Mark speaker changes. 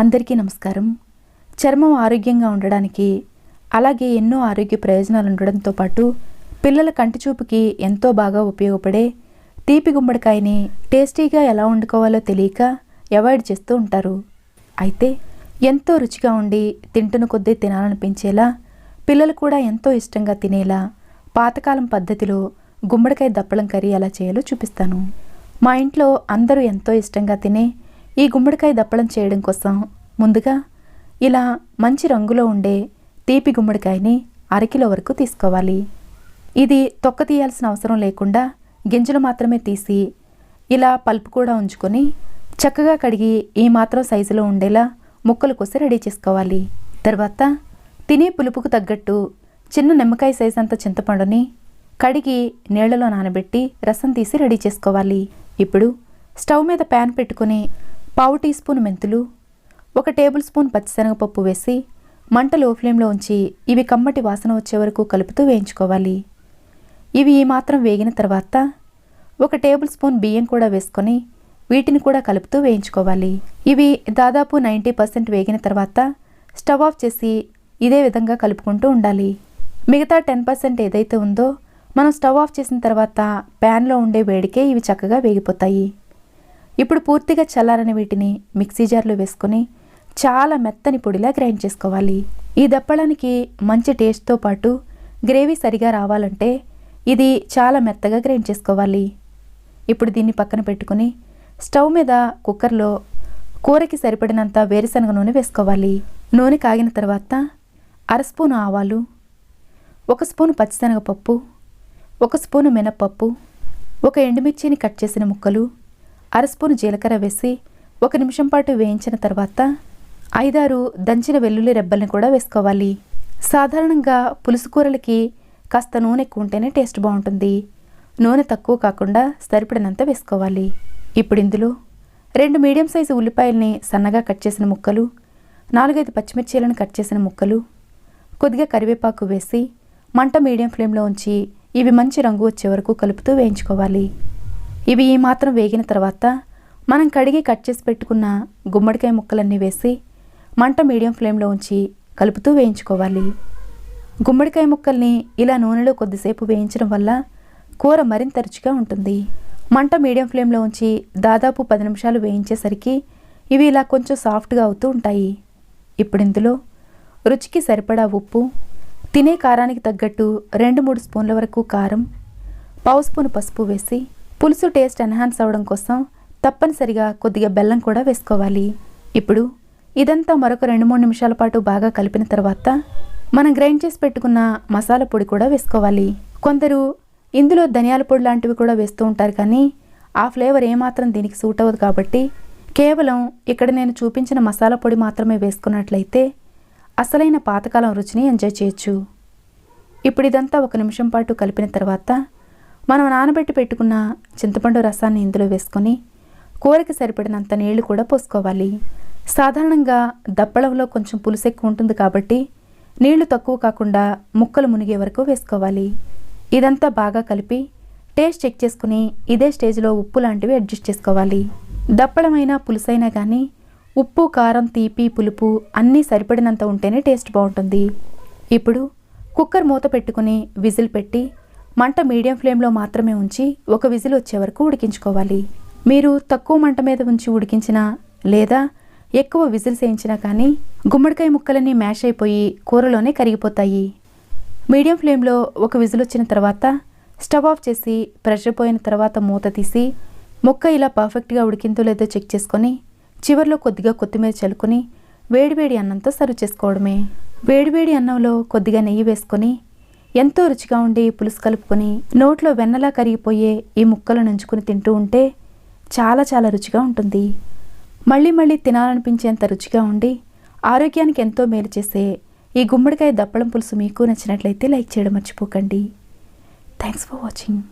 Speaker 1: అందరికీ నమస్కారం. చర్మం ఆరోగ్యంగా ఉండడానికి అలాగే ఎన్నో ఆరోగ్య ప్రయోజనాలు ఉండడంతో పాటు పిల్లల కంటి చూపుకి ఎంతో బాగా ఉపయోగపడే తీపి గుమ్మడికాయని టేస్టీగా ఎలా వండుకోవాలో తెలియక అవాయిడ్ చేస్తూ ఉంటారు. అయితే ఎంతో రుచిగా ఉండి తింటున్న కొద్దీ తినాలనిపించేలా పిల్లలు కూడా ఎంతో ఇష్టంగా తినేలా పాతకాలం పద్ధతిలో గుమ్మడికాయ దప్పలం కర్రీ ఎలా చేయాలో చూపిస్తాను. మా ఇంట్లో అందరూ ఎంతో ఇష్టంగా తినే ఈ గుమ్మడికాయ దప్పడం చేయడం కోసం ముందుగా ఇలా మంచి రంగులో ఉండే తీపి గుమ్మడికాయని అరకిలో వరకు తీసుకోవాలి. ఇది తొక్క తీయాల్సిన అవసరం లేకుండా గింజలు మాత్రమే తీసి ఇలా పల్పు కూడా ఉంచుకొని చక్కగా కడిగి ఈ మాత్రం సైజులో ఉండేలా ముక్కలు కోసి రెడీ చేసుకోవాలి. తర్వాత తినే పులుపుకు తగ్గట్టు చిన్న నిమ్మకాయ సైజ్ అంత చింతపండుని కడిగి నీళ్ళలో నానబెట్టి రసం తీసి రెడీ చేసుకోవాలి. ఇప్పుడు స్టవ్ మీద ప్యాన్ పెట్టుకొని పావు టీ స్పూన్ మెంతులు ఒక టేబుల్ స్పూన్ పచ్చిశనగపప్పు వేసి మంట లో ఫ్లేమ్లో ఉంచి ఇవి కమ్మటి వాసన వచ్చే వరకు కలుపుతూ వేయించుకోవాలి. ఇవి ఈ మాత్రం వేగిన తర్వాత ఒక టేబుల్ స్పూన్ బియ్యం కూడా వేసుకొని వీటిని కూడా కలుపుతూ వేయించుకోవాలి. ఇవి దాదాపు నైంటీ పర్సెంట్ వేగిన తర్వాత స్టవ్ ఆఫ్ చేసి ఇదే విధంగా కలుపుకుంటూ ఉండాలి. మిగతా టెన్ పర్సెంట్ ఏదైతే ఉందో మనం స్టవ్ ఆఫ్ చేసిన తర్వాత ప్యాన్లో ఉండే వేడికే ఇవి చక్కగా వేగిపోతాయి. ఇప్పుడు పూర్తిగా చల్లారని వీటిని మిక్సీ జార్లో వేసుకొని చాలా మెత్తని పొడిలా గ్రైండ్ చేసుకోవాలి. ఈ దప్పడానికి మంచి టేస్ట్తో పాటు గ్రేవీ సరిగా రావాలంటే ఇది చాలా మెత్తగా గ్రైండ్ చేసుకోవాలి. ఇప్పుడు దీన్ని పక్కన పెట్టుకుని స్టవ్ మీద కుక్కర్లో కూరకి సరిపడినంత వేరుశనగ నూనె వేసుకోవాలి. నూనె కాగిన తర్వాత అర స్పూను ఆవాలు ఒక స్పూను పచ్చిశనగపప్పు ఒక స్పూను మినప్పప్పు ఒక ఎండుమిర్చిని కట్ చేసిన ముక్కలు అరస్పూను జీలకర్ర వేసి ఒక నిమిషం పాటు వేయించిన తర్వాత ఐదారు దంచిన వెల్లుల్లి రెబ్బల్ని కూడా వేసుకోవాలి. సాధారణంగా పులుసు కూరలకి కాస్త నూనె ఎక్కువ ఉంటేనే టేస్ట్ బాగుంటుంది. నూనె తక్కువ కాకుండా సరిపడినంత వేసుకోవాలి. ఇప్పుడు ఇందులో రెండు మీడియం సైజు ఉల్లిపాయల్ని సన్నగా కట్ చేసిన ముక్కలు నాలుగైదు పచ్చిమిర్చీలను కట్ చేసిన ముక్కలు కొద్దిగా కరివేపాకు వేసి మంట మీడియం ఫ్లేమ్లో ఉంచి ఇవి మంచి రంగు వచ్చే వరకు కలుపుతూ వేయించుకోవాలి. ఇవి ఈ మాత్రం వేగిన తర్వాత మనం కడిగి కట్ చేసి పెట్టుకున్న గుమ్మడికాయ ముక్కలన్నీ వేసి మంట మీడియం ఫ్లేమ్లో ఉంచి కలుపుతూ వేయించుకోవాలి. గుమ్మడికాయ ముక్కల్ని ఇలా నూనెలో కొద్దిసేపు వేయించడం వల్ల కూర మరింత రుచిగా ఉంటుంది. మంట మీడియం ఫ్లేమ్లో ఉంచి దాదాపు పది నిమిషాలు వేయించేసరికి ఇవి ఇలా కొంచెం సాఫ్ట్గా అవుతూ ఉంటాయి. ఇప్పుడు ఇందులో రుచికి సరిపడా ఉప్పు తినే కారానికి తగ్గట్టు రెండు మూడు స్పూన్ల వరకు కారం పావు స్పూన్ పసుపు వేసి పులుసు టేస్ట్ ఎన్హాన్స్ అవ్వడం కోసం తప్పనిసరిగా కొద్దిగా బెల్లం కూడా వేసుకోవాలి. ఇప్పుడు ఇదంతా మరొక రెండు మూడు నిమిషాల పాటు బాగా కలిపిన తర్వాత మనం గ్రైండ్ చేసి పెట్టుకున్న మసాలా పొడి కూడా వేసుకోవాలి. కొందరు ఇందులో ధనియాల పొడి లాంటివి కూడా వేస్తూ ఉంటారు కానీ ఆ ఫ్లేవర్ ఏమాత్రం దీనికి సూట్ అవ్వదు కాబట్టి కేవలం ఇక్కడ నేను చూపించిన మసాలా పొడి మాత్రమే వేసుకున్నట్లయితే అసలైన పాతకాలం రుచిని ఎంజాయ్ చేయొచ్చు. ఇప్పుడు ఇదంతా ఒక నిమిషం పాటు కలిపిన తర్వాత మనం నానబెట్టి పెట్టుకున్న చింతపండు రసాన్ని ఇందులో వేసుకొని కూరకి సరిపడినంత నీళ్ళు కూడా పోసుకోవాలి. సాధారణంగా దప్పడంలో కొంచెం పులుసు ఎక్కువ ఉంటుంది కాబట్టి నీళ్ళు తక్కువ కాకుండా ముక్కలు మునిగే వరకు వేసుకోవాలి. ఇదంతా బాగా కలిపి టేస్ట్ చెక్ చేసుకుని ఇదే స్టేజ్లో ఉప్పు లాంటివి అడ్జస్ట్ చేసుకోవాలి. దప్పడమైనా పులుసైనా కానీ ఉప్పు కారం తీపి పులుపు అన్నీ సరిపడినంత ఉంటేనే టేస్ట్ బాగుంటుంది. ఇప్పుడు కుక్కర్ మూత పెట్టుకుని విజిల్ పెట్టి మంట మీడియం ఫ్లేమ్లో మాత్రమే ఉంచి ఒక విజిల్ వచ్చే వరకు ఉడికించుకోవాలి. మీరు తక్కువ మంట మీద ఉంచి ఉడికించినా లేదా ఎక్కువ విజిల్స్ వేయించినా కానీ గుమ్మడికాయ ముక్కలన్నీ మ్యాష్ అయిపోయి కూరలోనే కరిగిపోతాయి. మీడియం ఫ్లేమ్లో ఒక విజిల్ వచ్చిన తర్వాత స్టవ్ ఆఫ్ చేసి ప్రెషర్ పోయిన తర్వాత మూత తీసి ముక్క ఇలా పర్ఫెక్ట్గా ఉడికిందో లేదో చెక్ చేసుకొని చివర్లో కొద్దిగా కొత్తిమీర చల్లుకొని వేడివేడి అన్నంతో సర్వ్ చేసుకోవడమే. వేడివేడి అన్నంలో కొద్దిగా నెయ్యి వేసుకొని ఎంతో రుచిగా ఉండి పులుసు కలుపుకొని నోట్లో వెన్నలా కరిగిపోయే ఈ ముక్కలు నంచుకుని తింటూ ఉంటే చాలా చాలా రుచిగా ఉంటుంది. మళ్ళీ మళ్ళీ తినాలనిపించేంత రుచిగా ఉండి ఆరోగ్యానికి ఎంతో మేలు చేసే ఈ గుమ్మడికాయ దప్పడం పులుసు మీకు నచ్చినట్లయితే లైక్ చేయడం మర్చిపోకండి. Thanks for watching